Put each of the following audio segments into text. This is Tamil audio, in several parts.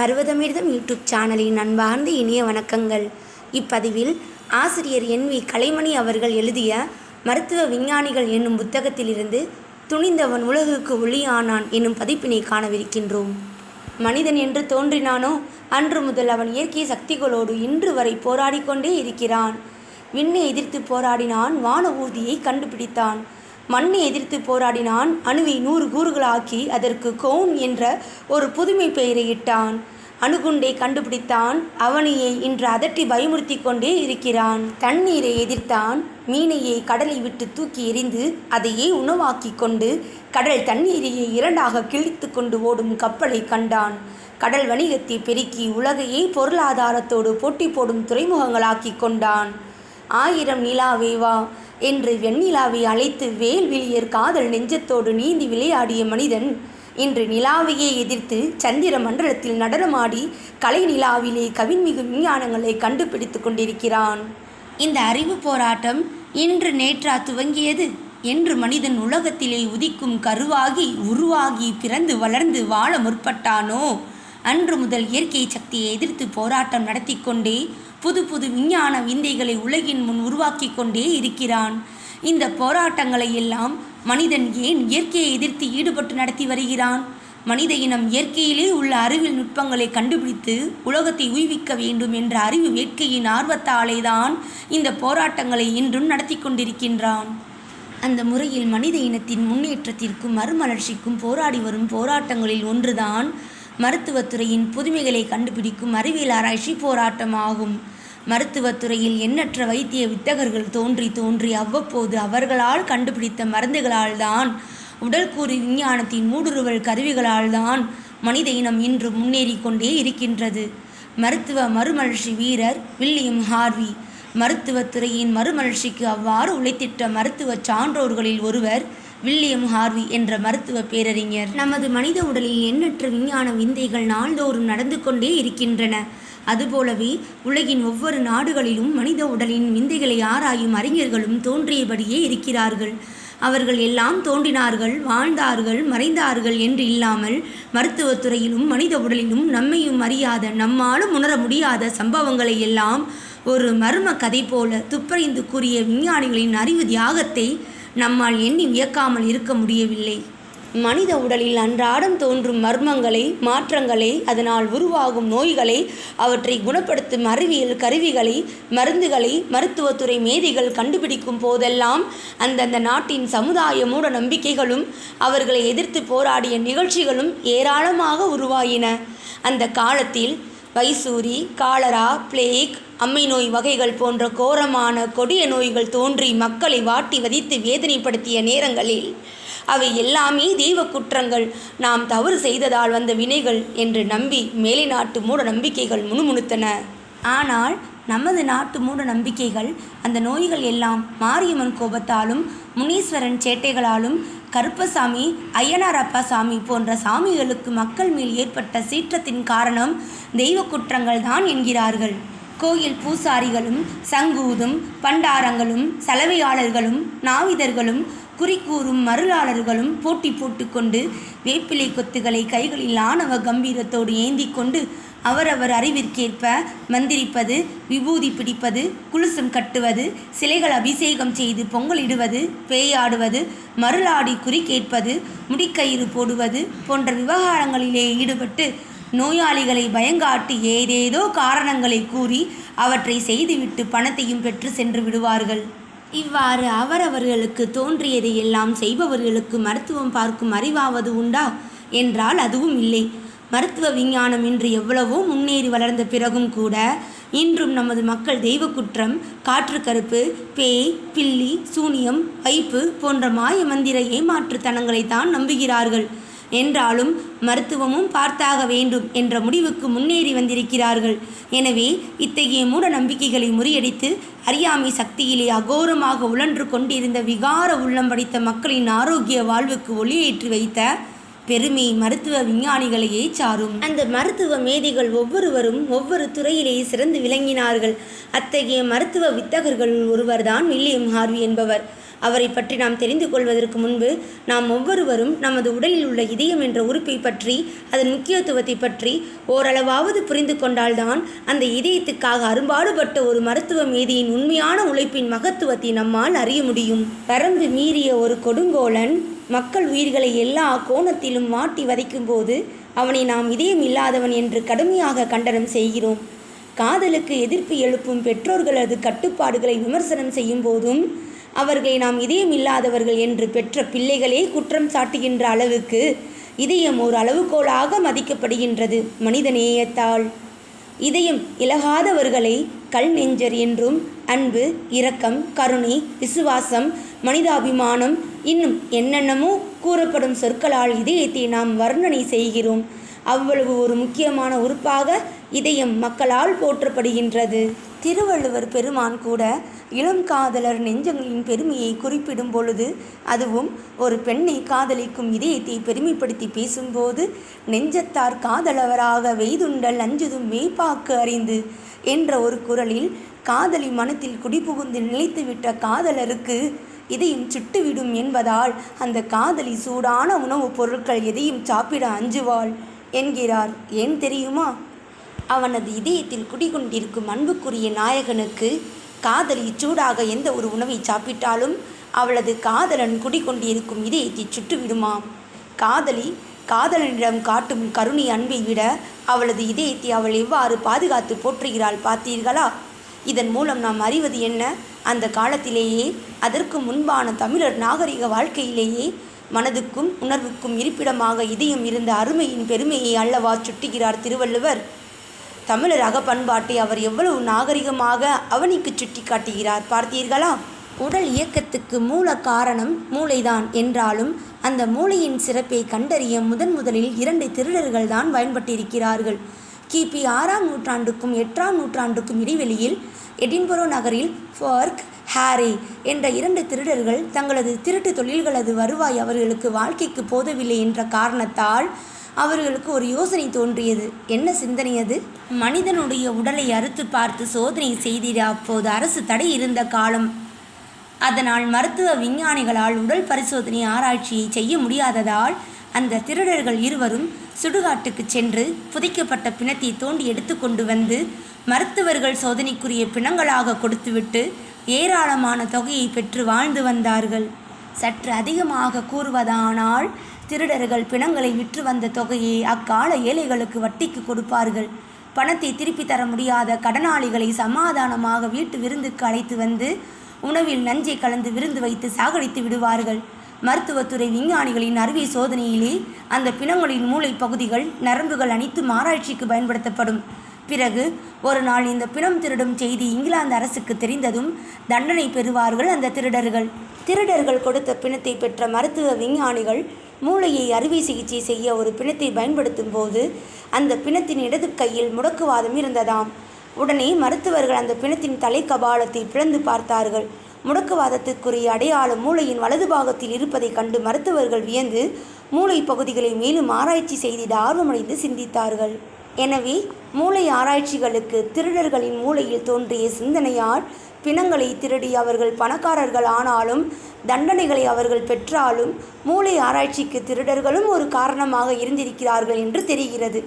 பர்வதமிர்தம் யூடியூப் சேனலின் அன்பார்ந்த இனிய வணக்கங்கள். இப்பதிவில் ஆசிரியர் என் வி. கலைமணி அவர்கள் எழுதிய மருத்துவ விஞ்ஞானிகள் என்னும் புத்தகத்திலிருந்து துணிந்தவன் உலகுக்கு ஒளியானான் என்னும் பதிப்பினை காணவிருக்கின்றோம். மனிதன் என்று தோன்றினானோ அன்று முதல் அவன் இயற்கை சக்திகளோடு இன்று வரை போராடிக்கொண்டே இருக்கிறான். விண்ணை எதிர்த்து போராடினான் வான ஊர்தியை கண்டுபிடித்தான். மண்ணை எதிர்த்து போராடினான். அணுவை நூறு கூறுகளாக்கி அதற்கு கோன் என்ற ஒரு புதுமை பெயரை இட்டான். அணுகுண்டை கண்டுபிடித்தான். அவனையே இன்று அதட்டி பயமுறுத்தி கொண்டே இருக்கிறான். தண்ணீரை எதிர்த்தான். மீனையை கடலை விட்டு தூக்கி எறிந்து அதையே உணவாக்கி கொண்டு கடல் தண்ணீரையே இரண்டாக கிழித்து கொண்டு ஓடும் கப்பலை கண்டான். கடல் வணிகத்தை பெருக்கி உலகையே பொருளாதாரத்தோடு போட்டி போடும் துறைமுகங்களாக்கி கொண்டான். ஆயிரம் நிலாவே வா என்று வெண்ணிலாவை அழைத்து வேல்விழியர் காதல் நெஞ்சத்தோடு நீந்தி விளையாடிய மனிதன் இன்று நிலாவையே எதிர்த்து சந்திர மண்டலத்தில் நடனமாடி கலை நிலாவிலே கவின்மிகு விஞ்ஞானங்களை கண்டுபிடித்து கொண்டிருக்கிறான். இந்த அறிவு போராட்டம் இன்று நேற்றா துவங்கியது. என்று மனிதன் உலகத்திலே உதிக்கும் கருவாகி உருவாகி பிறந்து வளர்ந்து வாழ முற்பட்டானோ? அன்று முதல் இயற்கை சக்தியை எதிர்த்து போராட்டம் நடத்தி கொண்டே புது புது விஞ்ஞான விந்தைகளை உலகின் முன் உருவாக்கி கொண்டே இருக்கிறான். இந்த போராட்டங்களை எல்லாம் மனிதன் ஏன் இயற்கையை எதிர்த்து ஈடுபட்டு நடத்தி வருகிறான்? மனித இனம் இயற்கையிலே உள்ள அறிவியல் நுட்பங்களை கண்டுபிடித்து உலகத்தை உய்விக்க வேண்டும் என்ற அறிவு வேட்கையின் ஆர்வத்தாலேதான் இந்த போராட்டங்களை இன்றும் நடத்தி கொண்டிருக்கின்றான். அந்த முறையில் மனித இனத்தின் முன்னேற்றத்திற்கும் மறுமலர்ச்சிக்கும் போராடி வரும் போராட்டங்களில் ஒன்றுதான் மருத்துவத்துறையின் புதுமைகளை கண்டுபிடிக்கும் அறிவியல் ஆராய்ச்சி போராட்டமாகும். மருத்துவத்துறையில் எண்ணற்ற வைத்திய வித்தகர்கள் தோன்றி தோன்றி அவ்வப்போது அவர்களால் கண்டுபிடித்த மருந்துகளால் தான் உடல்கூறு விஞ்ஞானத்தின் மூடுருவல் கருவிகளால் தான் மனித இனம் இன்று முன்னேறி கொண்டே இருக்கின்றது. மருத்துவ மறுமலர்ச்சி வீரர் வில்லியம் ஹார்வி மருத்துவத்துறையின் மறுமலர்ச்சிக்கு அவ்வாறு உழைத்திட்ட மருத்துவ சான்றோர்களில் ஒருவர் வில்லியம் ஹார்வி என்ற மருத்துவ பேரறிஞர். நமது மனித உடலில் எண்ணற்ற விஞ்ஞான விந்தைகள் நாள்தோறும் நடந்து கொண்டே இருக்கின்றன. அதுபோலவே உலகின் ஒவ்வொரு நாடுகளிலும் மனித உடலின் விந்தைகளை ஆராயும் அறிஞர்களும் தோன்றியபடியே இருக்கிறார்கள். அவர்கள் எல்லாம் தோன்றினார்கள் வாழ்ந்தார்கள் மறைந்தார்கள் என்று இல்லாமல் மருத்துவத்துறையிலும் மனித உடலிலும் நம்மையும் அறியாத நம்மாலும் உணர முடியாத சம்பவங்களை எல்லாம் ஒரு மர்ம கதை போல துப்பறிந்து கூறிய விஞ்ஞானிகளின் அறிவு தியாகத்தை நம்மால் எண்ணி வியக்காமல் இருக்க முடியவில்லை. மனித உடலில் அன்றாடம் தோன்றும் மர்மங்களை மாற்றங்களை அதனால் உருவாகும் நோய்களை அவற்றை குணப்படுத்தும் அறிவியல் கருவிகளை மருந்துகளை மருத்துவத்துறை மேதைகள் கண்டுபிடிக்கும் போதெல்லாம் அந்தந்த நாட்டின் சமுதாய மூட நம்பிக்கைகளும் அவர்களை எதிர்த்து போராடிய நிகழ்ச்சிகளும் ஏராளமாக உருவாயின. அந்த காலத்தில் வைசூரி காலரா பிளேக் அம்மை நோய் வகைகள் போன்ற கோரமான கொடிய நோய்கள் தோன்றி மக்களை வாட்டி வதித்து வேதனைப்படுத்திய நேரங்களில் அவை எல்லாமே தெய்வ குற்றங்கள் நாம் தவறு செய்ததால் வந்த வினைகள் என்று நம்பி மேலை நாட்டு மூட நம்பிக்கைகள் முணுமுணுத்தன. ஆனால் நமது நாட்டு மூட நம்பிக்கைகள் அந்த நோய்கள் எல்லாம் மாரியம்மன் கோபத்தாலும் முனீஸ்வரன் சேட்டைகளாலும் கருப்பசாமி ஐயனார் அப்பாசாமி போன்ற சாமிகளுக்கு மக்கள் மேல் ஏற்பட்ட சீற்றத்தின் காரணம் தெய்வ குற்றங்கள் தான் என்கிறார்கள். கோயில் பூசாரிகளும் சங்கூதும் பண்டாரங்களும் சலவையாளர்களும் நாவிதர்களும் குறிக்கூறும் மருளாளர்களும் போட்டி போட்டுக்கொண்டு வேப்பிலை கொத்துகளை கைகளில் ஆணவ கம்பீரத்தோடு ஏந்தி கொண்டு அவரவர் அறிவிற்கேற்ப மந்திரிப்பது விபூதி பிடிப்பது குலுசம் கட்டுவது சிலைகள் அபிஷேகம் செய்து பொங்கலிடுவது பேயாடுவது மருளாடி குறி கேட்பது முடிக்கயிறு போடுவது போன்ற விவகாரங்களிலே ஈடுபட்டு நோயாளிகளை பயங்காட்டி ஏதேதோ காரணங்களை கூறி அவற்றை செய்துவிட்டு பணத்தையும் பெற்று சென்று விடுவார்கள். இவ்வாறு அவரவர்களுக்கு தோன்றியதை எல்லாம் செய்பவர்களுக்கு மருத்துவம் பார்க்கும் அறிவாவது உண்டா? என்றால் அதுவும் இல்லை. மருத்துவ விஞ்ஞானம் இன்று எவ்வளவோ முன்னேறி வளர்ந்த பிறகும் கூட இன்றும் நமது மக்கள் தெய்வ குற்றம் காற்று கருப்பு பேய் பில்லி சூனியம் வைப்பு போன்ற மாய மந்திர ஏமாற்றுத்தனங்களைத்தான் நம்புகிறார்கள். என்றாலும் மருத்துவமும் பார்த்தாக வேண்டும் என்ற முடிவுக்கு முன்னேறி வந்திருக்கிறார்கள். எனவே இத்தகைய மூட நம்பிக்கைகளை முறியடித்து அறியாமை சக்தியிலே அகோரமாக உழன்று கொண்டிருந்த விகார உள்ளம் படைத்த மக்களின் ஆரோக்கிய வாழ்வுக்கு ஒளியேற்றி வைத்த பெருமை மருத்துவ விஞ்ஞானிகளையே சாரும். அந்த மருத்துவ மேதைகள் ஒவ்வொருவரும் ஒவ்வொரு துறையிலேயே சிறந்து விளங்கினார்கள். அத்தகைய மருத்துவ வித்தகர்களுள் ஒருவர்தான் வில்லியம் ஹார்வி என்பவர். அவரை பற்றி நாம் தெரிந்து கொள்வதற்கு முன்பு நாம் ஒவ்வொருவரும் நமது உடலில் உள்ள இதயம் என்ற உறுப்பை பற்றி அதன் முக்கியத்துவத்தை பற்றி ஓரளவாவது புரிந்து கொண்டால்தான் அந்த இதயத்துக்காக அரும்பாடுபட்ட ஒரு மருத்துவ மேதியின் உண்மையான உழைப்பின் மகத்துவத்தை நம்மால் அறிய முடியும். பரந்து மீறிய ஒரு கொடுங்கோலன் மக்கள் உயிர்களை எல்லா கோணத்திலும் மாட்டி வதைக்கும்போது அவனை நாம் இதயம் இல்லாதவன் என்று கடுமையாக கண்டனம் செய்கிறோம். காதலுக்கு எதிர்ப்பு எழுப்பும் பெற்றோர்களது கட்டுப்பாடுகளை விமர்சனம் செய்யும் போதும் அவர்களை நாம் இதயம் இல்லாதவர்கள் என்று பெற்ற பிள்ளைகளே குற்றம் சாட்டுகின்ற அளவுக்கு இதயம் ஒரு அளவுகோலாக மதிக்கப்படுகின்றது மனித நேயத்தால் இதயம் இலகாதவர்களை கல் நெஞ்சர் என்றும் அன்பு இரக்கம் கருணை விசுவாசம் மனிதாபிமானம் இன்னும் என்னென்னமோ கூறப்படும் சொற்களால் இதயத்தை நாம் வர்ணனை செய்கிறோம். அவ்வளவு ஒரு முக்கியமான உறுப்பாக இதயம் மக்களால் போற்றப்படுகின்றது. திருவள்ளுவர் பெருமான் கூட இளம் காதலர் நெஞ்சங்களின் பெருமையை குறிப்பிடும் பொழுது அதுவும் ஒரு பெண்ணை காதலிக்கும் இதயத்தை பெருமைப்படுத்தி பேசும்போது நெஞ்சத்தார் காதலவராக வெய்துண்டல் அஞ்சுதும் மேய்ப்பாக்கு அறிந்து என்ற ஒரு குரலில் காதலி மனத்தில் குடிபுகுந்து நிலைத்துவிட்ட காதலருக்கு இதையும் சுட்டுவிடும் என்பதால் அந்த காதலி சூடான உணவுப் பொருட்கள் எதையும் சாப்பிட அஞ்சுவாள் என்கிறார். ஏன் தெரியுமா? அவனது இதயத்தில் குடிகொண்டிருக்கும் அன்புக்குரிய நாயகனுக்கு காதலி சூடாக எந்த ஒரு உணவை சாப்பிட்டாலும் அவளது காதலன் குடிகொண்டிருக்கும் இதயத்தை சுட்டுவிடுமாம். காதலி காதலனிடம் காட்டும் கருணை அன்பை விட அவளது இதயத்தை அவள் எவ்வாறு பாதுகாத்து போற்றுகிறாள் பார்த்தீர்களா? இதன் மூலம் நாம் அறிவது என்ன? அந்த காலத்திலேயே அதற்கு முன்பான தமிழர் நாகரிக வாழ்க்கையிலேயே மனதுக்கும் உணர்வுக்கும் இருப்பிடமாக இதயம் இருந்த அருமையின் பெருமையை அல்லவா சுட்டுகிறார் திருவள்ளுவர்? தமிழர் அகப்பண்பாட்டை அவர் எவ்வளவு நாகரிகமாக அவனிக்கு சுட்டி காட்டுகிறார் பார்த்தீர்களா? உடல் இயக்கத்துக்கு மூல காரணம் மூளைதான் என்றாலும் அந்த மூளையின் சிறப்பை கண்டறிய முதன் முதலில் இரண்டு திருடர்கள் தான் பயன்பட்டிருக்கிறார்கள். கிபி ஆறாம் நூற்றாண்டுக்கும் எட்டாம் நூற்றாண்டுக்கும் இடைவெளியில் எடின்பரோ நகரில் ஃபர்க் ஹாரி என்ற இரண்டு திருடர்கள் தங்களது திருட்டு தொழில்களது வருவாய் அவர்களுக்கு வாழ்க்கைக்கு போதவில்லை என்ற காரணத்தால் அவர்களுக்கு ஒரு யோசனை தோன்றியது. என்ன சிந்தனை அது? மனிதனுடைய உடலை அறுத்து பார்த்து சோதனை செய்திட அப்போது அரசு தடை இருந்த காலம். அதனால் மருத்துவ விஞ்ஞானிகளால் உடல் பரிசோதனை ஆராய்ச்சியை செய்ய முடியாததால் அந்த திருடர்கள் இருவரும் சுடுகாட்டுக்கு சென்று புதைக்கப்பட்ட பிணத்தை தோண்டி எடுத்துக்கொண்டு வந்து மருத்துவர்கள் சோதனைக்குரிய பிணங்களாக கொடுத்துவிட்டு ஏராளமான தொகையை பெற்று வாழ்ந்து வந்தார்கள். சற்று அதிகமாக கூறுவதானால் திருடர்கள் பிணங்களை விற்று வந்த தொகையை அக்கால ஏழைகளுக்கு வட்டிக்கு கொடுப்பார்கள். பணத்தை திருப்பி தர முடியாத கடனாளிகளை சமாதானமாக வீட்டு விருந்துக்கு அழைத்து வந்து உணவில் நஞ்சை கலந்து விருந்து வைத்து சாகடித்து விடுவார்கள். மருத்துவத்துறை விஞ்ஞானிகளின் அறுவை சோதனையிலே அந்த பிணங்களின் மூளை பகுதிகள் நரம்புகள் அனைத்தும் ஆராய்ச்சிக்கு பயன்படுத்தப்படும். பிறகு ஒரு நாள் இந்த பிணம் திருடும் செய்தி இங்கிலாந்து அரசுக்கு தெரிந்ததும் தண்டனை பெறுவார்கள் அந்த திருடர்கள். திருடர்கள் கொடுத்த பிணத்தை பெற்ற மருத்துவ விஞ்ஞானிகள் மூளையை அறுவை சிகிச்சை செய்ய ஒரு பிணத்தை பயன்படுத்தும் போது அந்த பிணத்தின் இடது கையில் முடக்குவாதம் இருந்ததாம். உடனே மருத்துவர்கள் அந்த பிணத்தின் தலை கபாலத்தை பிளந்து பார்த்தார்கள். முடக்குவாதத்துக்குரிய அடையாளம் மூளையின் வலது பாகத்தில் இருப்பதைக் கண்டு மருத்துவர்கள் வியந்து மூளை பகுதிகளை மேலும் ஆராய்ச்சி செய்திட ஆர்வமடைந்து சிந்தித்தார்கள். எனவே மூளை ஆராய்ச்சிகளுக்கு திருடர்களின் மூளையில் தோன்றிய சிந்தனையால் பிணங்களை திருடி அவர்கள் பணக்காரர்கள் ஆனாலும் தண்டனைகளை அவர்கள் பெற்றாலும் மூளை ஆராய்ச்சிக்கு திருடர்களும் ஒரு காரணமாக இருந்திருக்கிறார்கள் என்று தெரிகிறது.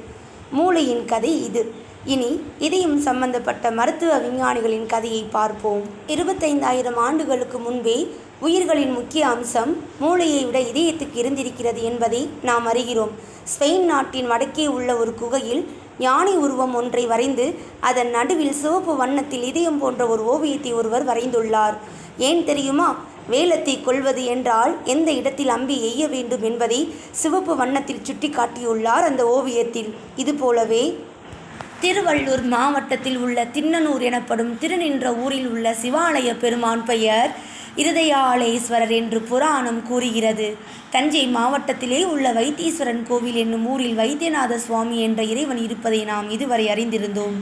மூளையின் கதை இது. இனி இதயம் சம்பந்தப்பட்ட மருத்துவ விஞ்ஞானிகளின் கதையை பார்ப்போம். இருபத்தைந்தாயிரம் ஆண்டுகளுக்கு முன்பே உயிர்களின் முக்கிய அம்சம் மூளையை விட இதயத்துக்கு இருந்திருக்கிறது என்பதை நாம் அறிகிறோம். ஸ்பெயின் நாட்டின் வடக்கே உள்ள ஒரு குகையில் யானை உருவம் ஒன்றை வரைந்து அதன் நடுவில் சிவப்பு வண்ணத்தில் இதயம் போன்ற ஒரு ஓவியத்தை ஒருவர் வரைந்துள்ளார். ஏன் தெரியுமா? வேலத்தை கொள்வது என்றால் எந்த இடத்தில் அம்பி எய்ய வேண்டும் என்பதை சிவப்பு வண்ணத்தில் சுட்டி காட்டியுள்ளார் அந்த ஓவியத்தில். இதுபோலவே திருவள்ளூர் மாவட்டத்தில் உள்ள திண்ணனூர் எனப்படும் திருநின்ற ஊரில் உள்ள சிவாலய பெருமான் பெயர் இருதயாலயேஸ்வரர் என்று புராணம் கூறுகிறது. தஞ்சை மாவட்டத்திலே உள்ள வைத்தீஸ்வரன் கோவில் என்னும் ஊரில் வைத்தியநாத சுவாமி என்ற இறைவன் இருப்பதை நாம் இதுவரை அறிந்திருந்தோம்.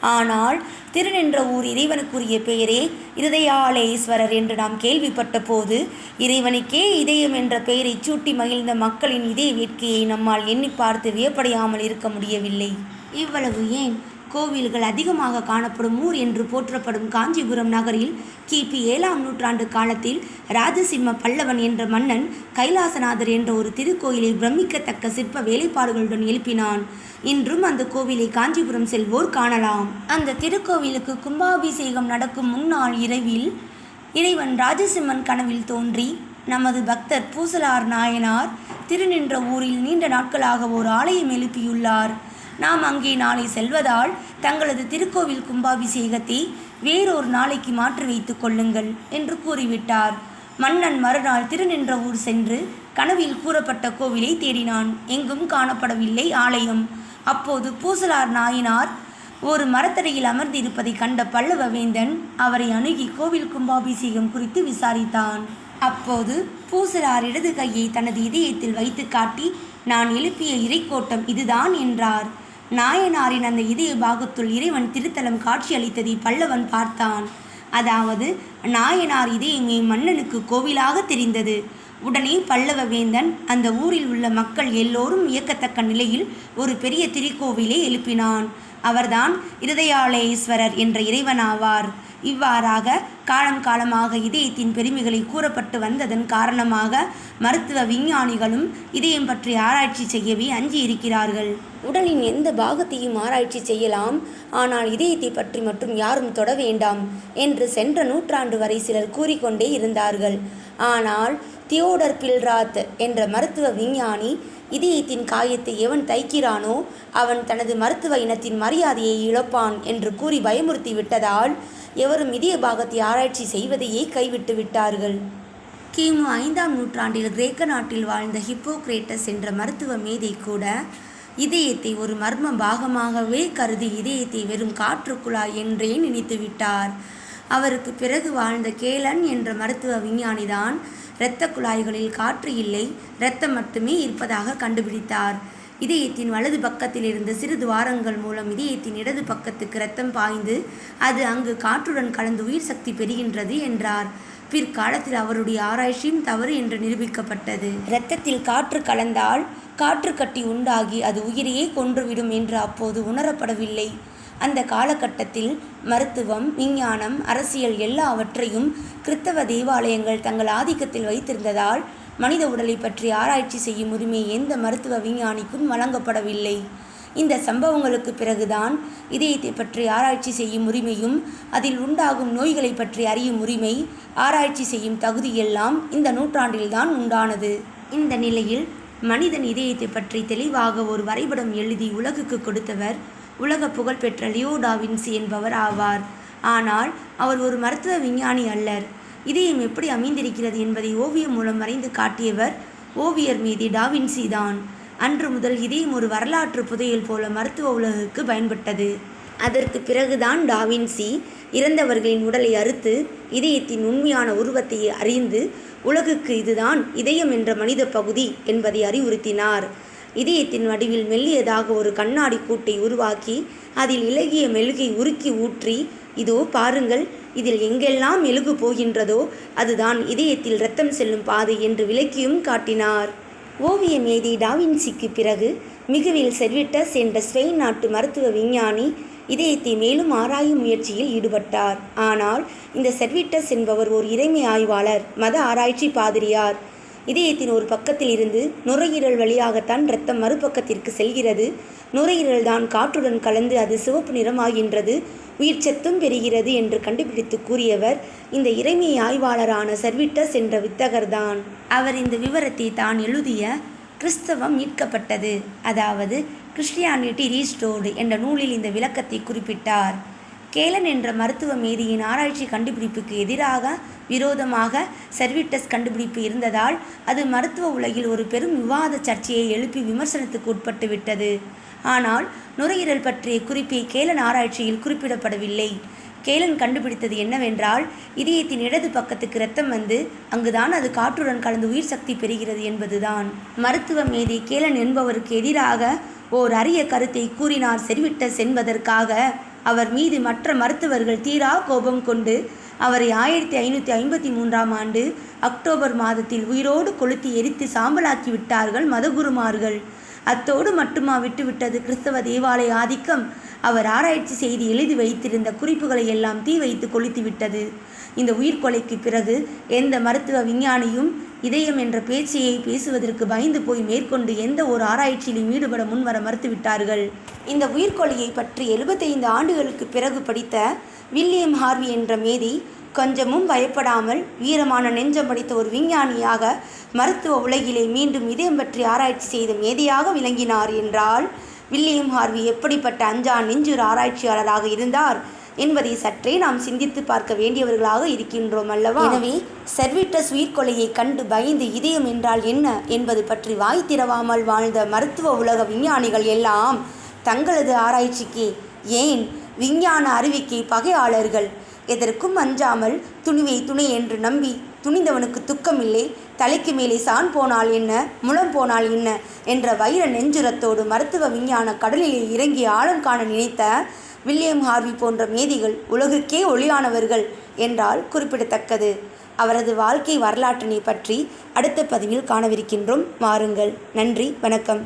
ஆனால் திருநின்ற ஊர் இறைவனுக்குரிய பெயரே இருதயாலேஸ்வரர் என்று நாம் கேள்விப்பட்ட போது இறைவனுக்கே இதயம் என்ற பெயரைச் சூட்டி மகிழ்ந்த மக்களின் இதய வேட்கையை நம்மால் எண்ணி பார்த்து வியப்படையாமல் இருக்க முடியவில்லை. இவ்வளவு ஏன்? கோவில்கள் அதிகமாக காணப்படும் ஊர் என்று போற்றப்படும் காஞ்சிபுரம் நகரில் கிபி ஏழாம் நூற்றாண்டு காலத்தில் ராஜசிம்ம பல்லவன் என்ற மன்னன் கைலாசநாதர் என்ற ஒரு திருக்கோயிலை பிரமிக்கத்தக்க சிற்ப வேலைப்பாடுகளுடன் எழுப்பினான். இன்றும் அந்த கோவிலை காஞ்சிபுரம் செல்வோர் காணலாம். அந்த திருக்கோவிலுக்கு கும்பாபிஷேகம் நடக்கும் முன்னாள் இரவில் இறைவன் ராஜசிம்மன் கனவில் தோன்றி நமது பக்தர் பூசலார் நாயனார் திருநின்ற ஊரில் நீண்ட நாட்களாக ஒரு ஆலயம் எழுப்பியுள்ளார். நாம் அங்கே நாளை செல்வதால் தங்களது திருக்கோவில் கும்பாபிஷேகத்தை வேறொரு நாளைக்கு மாற்றி வைத்துக் கொள்ளுங்கள் என்று கூறிவிட்டார். மன்னன் மறுநாள் திருநின்ற ஊர் சென்று கனவில் கூறப்பட்ட கோவிலை தேடினான். எங்கும் காணப்படவில்லை ஆலயம். அப்போது பூசலார் நாயனார் ஒரு மரத்தடியில் அமர்ந்திருப்பதை கண்ட பல்லவ வேந்தன் அவரை அணுகி கோவில் கும்பாபிஷேகம் குறித்து விசாரித்தான். அப்போது பூசலார் இடது கையை தனது இதயத்தில் வைத்து காட்டி நான் எழுப்பிய இறைக்கோட்டம் இதுதான் என்றார். நாயனாரின் அந்த இதய பாகத்துள் இறைவன் திருத்தலம் காட்சியளித்ததை பல்லவன் பார்த்தான். அதாவது நாயனார் இதயமே மன்னனுக்கு கோவிலாக தெரிந்தது. உடனே பல்லவ வேந்தன் அந்த ஊரில் உள்ள மக்கள் எல்லோரும் இயக்கத்தக்க நிலையில் ஒரு பெரிய திருக்கோவிலை எழுப்பினான். அவர்தான் இருதயாலயேஸ்வரர் என்ற இறைவனாவார். இவ்வாறாக காலம் காலமாக இதயத்தின் பெருமைகளை கூறப்பட்டு வந்ததன் காரணமாக மருத்துவ விஞ்ஞானிகளும் இதயம் பற்றி ஆராய்ச்சி செய்யவே அஞ்சி இருக்கிறார்கள் உடலின் எந்த பாகத்தையும் ஆராய்ச்சி செய்யலாம். ஆனால் இதயத்தை பற்றி மட்டும் யாரும் தொட வேண்டாம் என்று சென்ற நூற்றாண்டு வரை சிலர் கூறிக்கொண்டே இருந்தார்கள். ஆனால் தியோடர் பில்ராத் என்ற மருத்துவ விஞ்ஞானி இதயத்தின் காயத்தை எவன் தைக்கிறானோ அவன் தனது மருத்துவ இனத்தின் மரியாதையை இழப்பான் என்று கூறி பயமுறுத்தி விட்டதால் எவரும் இதய பாகத்தை ஆராய்ச்சி செய்வதையே கைவிட்டு விட்டார்கள். கிமு ஐந்தாம் நூற்றாண்டில் கிரேக்க நாட்டில் வாழ்ந்த ஹிப்போக்ரேட்டஸ் என்ற மருத்துவ மேதை கூட இதயத்தை ஒரு மர்ம பாகமாகவே கருதி இதயத்தை வெறும் காற்றுக்குழாய் என்றே நினைத்து விட்டார். அவருக்கு பிறகு வாழ்ந்த கேலன் என்ற மருத்துவ விஞ்ஞானிதான் இரத்த குழாய்களில் காற்று இல்லை இரத்தம் மட்டுமே இருப்பதாக கண்டுபிடித்தார். இதயத்தின் வலது பக்கத்தில் இருந்த சிறு துவாரங்கள் மூலம் இதயத்தின் இடது பக்கத்துக்கு இரத்தம் பாய்ந்து அது அங்கு காற்றுடன் கலந்து உயிர் சக்தி பெறுகின்றது என்றார். பிற்காலத்தில் அவருடைய ஆராய்ச்சியும் தவறு என்று நிரூபிக்கப்பட்டது. இரத்தத்தில் காற்று கலந்தால் காற்று கட்டி உண்டாகி அது உயிரையே கொன்றுவிடும் என்று அப்போது உணரப்படவில்லை. அந்த காலகட்டத்தில் மருத்துவம் விஞ்ஞானம் அரசியல் எல்லாவற்றையும் கிறித்தவ தேவாலயங்கள் தங்கள் ஆதிக்கத்தில் வைத்திருந்ததால் மனித உடலை பற்றி ஆராய்ச்சி செய்யும் உரிமை எந்த மருத்துவ விஞ்ஞானிக்கும் வழங்கப்படவில்லை. இந்த சம்பவங்களுக்கு பிறகுதான் இதயத்தை பற்றி ஆராய்ச்சி செய்யும் உரிமையும் அதில் உண்டாகும் நோய்களை பற்றி அறியும் உரிமை ஆராய்ச்சி செய்யும் தகுதியெல்லாம் இந்த நூற்றாண்டில்தான் உண்டானது. இந்த நிலையில் மனிதன் இதயத்தை பற்றி தெளிவாக ஒரு வரைபடம் எழுதி உலகுக்கு கொடுத்தவர் உலக புகழ்பெற்ற லியோ டாவின்சி என்பவர் ஆவார். ஆனால் அவர் ஒரு மருத்துவ விஞ்ஞானி அல்லர். இதயம் எப்படி அமைந்திருக்கிறது என்பதை ஓவியம் மூலம் வரைந்து காட்டியவர் ஓவியர் மீதி டாவின்சி தான். அன்று முதல் இதயம் ஒரு வரலாற்று புதையல் போல மருத்துவ உலகுக்கு பயன்பட்டது. அதற்கு பிறகுதான் டாவின்சி இறந்தவர்களின் உடலை அறுத்து இதயத்தின் உண்மையான உருவத்தை அறிந்து உலகுக்கு இதுதான் இதயம் என்ற மனித பகுதி என்பதை அறிவுறுத்தினார். இதயத்தின் வடிவில் மெல்லியதாக ஒரு கண்ணாடி கூட்டை உருவாக்கி அதில் இலகிய மெழுகை உருக்கி ஊற்றி இதோ பாருங்கள் இதில் எங்கெல்லாம் மெழுகு போகின்றதோ அதுதான் இதயத்தில் ரத்தம் செல்லும் பாதை என்று விளக்கியும் காட்டினார். ஓவியம் எழுதி டாவின்சிக்கு பிறகு மிகுவில் செர்விட்டஸ் என்ற ஸ்பெயின் நாட்டு மருத்துவ விஞ்ஞானி இதயத்தை மேலும் ஆராயும் முயற்சியில் ஈடுபட்டார். ஆனால் இந்த செர்விட்டஸ் என்பவர் ஒரு இறைமை ஆய்வாளர் மத ஆராய்ச்சி பாதிரியார். இதயத்தின் ஒரு பக்கத்தில் இருந்து நுரையீரல் வழியாகத்தான் இரத்தம் மறுபக்கத்திற்கு செல்கிறது. நுரையீரல் தான் காற்றுடன் கலந்து அது சிவப்பு நிறமாகின்றது. உயிர்ச்சத்தும் பெறுகிறது என்று கண்டுபிடித்து கூறியவர் இந்த இறைமை ஆய்வாளரான சர்விட்டஸ் என்ற வித்தகர்தான். அவர் இந்த விவரத்தை தான் எழுதிய கிறிஸ்தவம் மீட்கப்பட்டது. அதாவது கிறிஸ்டியானிட்டி ரீஸ்டோர்டு என்ற நூலில் இந்த விளக்கத்தை குறிப்பிட்டார். கேலன் என்ற மருத்துவ மேதியின் ஆராய்ச்சி கண்டுபிடிப்புக்கு எதிராக விரோதமாக சர்விட்டஸ் கண்டுபிடிப்பு இருந்ததால் அது மருத்துவ உலகில் ஒரு பெரும் விவாத சர்ச்சையை எழுப்பி விமர்சனத்துக்கு உட்பட்டு விட்டது ஆனால் நுரையீரல் பற்றிய குறிப்பை கேலன் ஆராய்ச்சியில் குறிப்பிடப்படவில்லை. கேலன் கண்டுபிடித்தது என்னவென்றால் இதயத்தின் இடது பக்கத்துக்கு ரத்தம் வந்து அங்குதான் அது காற்றுடன் கலந்து உயிர் சக்தி பெறுகிறது என்பதுதான். மருத்துவ மேதை கேலன் என்பவருக்கு எதிராக ஓர் அரிய கருத்தை கூறினார் செறிவிட்டஸ் என்பதற்காக. அவர் மீது மற்ற மருத்துவர்கள் தீரா கோபம் கொண்டு அவரை ஆயிரத்தி ஐநூற்றி ஐம்பத்தி மூன்றாம் ஆண்டு அக்டோபர் மாதத்தில் உயிரோடு கொளுத்தி எரித்து சாம்பலாக்கி விட்டார்கள் மதகுருமார்கள். அத்தோடு மட்டுமா விட்டுவிட்டது கிறிஸ்தவ தேவாலய ஆதிக்கம்? அவர் ஆராய்ச்சி செய்து எழுதி வைத்திருந்த குறிப்புகளை எல்லாம் தீ வைத்து கொளுத்தி விட்டது. இந்த உயிர்கொலைக்கு பிறகு எந்த மருத்துவ விஞ்ஞானியும் இதயம் என்ற பேச்சையை பேசுவதற்கு பயந்து போய் மேற்கொண்டு எந்த ஒரு ஆராய்ச்சியிலும் ஈடுபட முன்வர மறுத்துவிட்டார்கள். இந்த உயிர்கொலையை பற்றி எழுபத்தைந்து ஆண்டுகளுக்கு பிறகு படித்த வில்லியம் ஹார்வி என்ற மேதி கொஞ்சமும் பயப்படாமல் வீரமான நெஞ்சம் படித்த ஒரு விஞ்ஞானியாக மருத்துவ உலகிலே மீண்டும் இதயம் பற்றி ஆராய்ச்சி செய்த மேதையாக விளங்கினார் என்றால் வில்லியம் ஹார்வி எப்படிப்பட்ட அஞ்சா நெஞ்சூர் ஆராய்ச்சியாளராக இருந்தார்? என்பதை சற்றே நாம் சிந்தித்து பார்க்க வேண்டியவர்களாக இருக்கின்றோம் அல்லவா? எனவே செர்விட்டஸ் உயிர்கொலையை கண்டு பயந்து இதயம் என்றால் என்ன என்பது பற்றி வாய் திறவாமல் வாழ்ந்த மருத்துவ உலக விஞ்ஞானிகள் எல்லாம் தங்களது ஆராய்ச்சிக்கு ஏன் விஞ்ஞான அறிவிக்கை பகையாளர்கள்? எதற்கும் அஞ்சாமல் துணிவை துணை என்று நம்பி துணிந்தவனுக்கு துக்கமில்லை தலைக்கு மேலே சான் போனால் என்ன முளம் போனால் என்ன என்ற வைர நெஞ்சுரத்தோடு மருத்துவ விஞ்ஞான கடலிலே இறங்கி ஆழம் காண நினைத்த வில்லியம் ஹார்வி போன்ற மேதிகள் உலகுக்கே ஒளியானவர்கள் என்றால் குறிப்பிடத்தக்கது. அவரது வாழ்க்கை வரலாற்றினை பற்றி அடுத்த பதிவில் காணவிருக்கின்றோம். மாறுங்கள். நன்றி. வணக்கம்.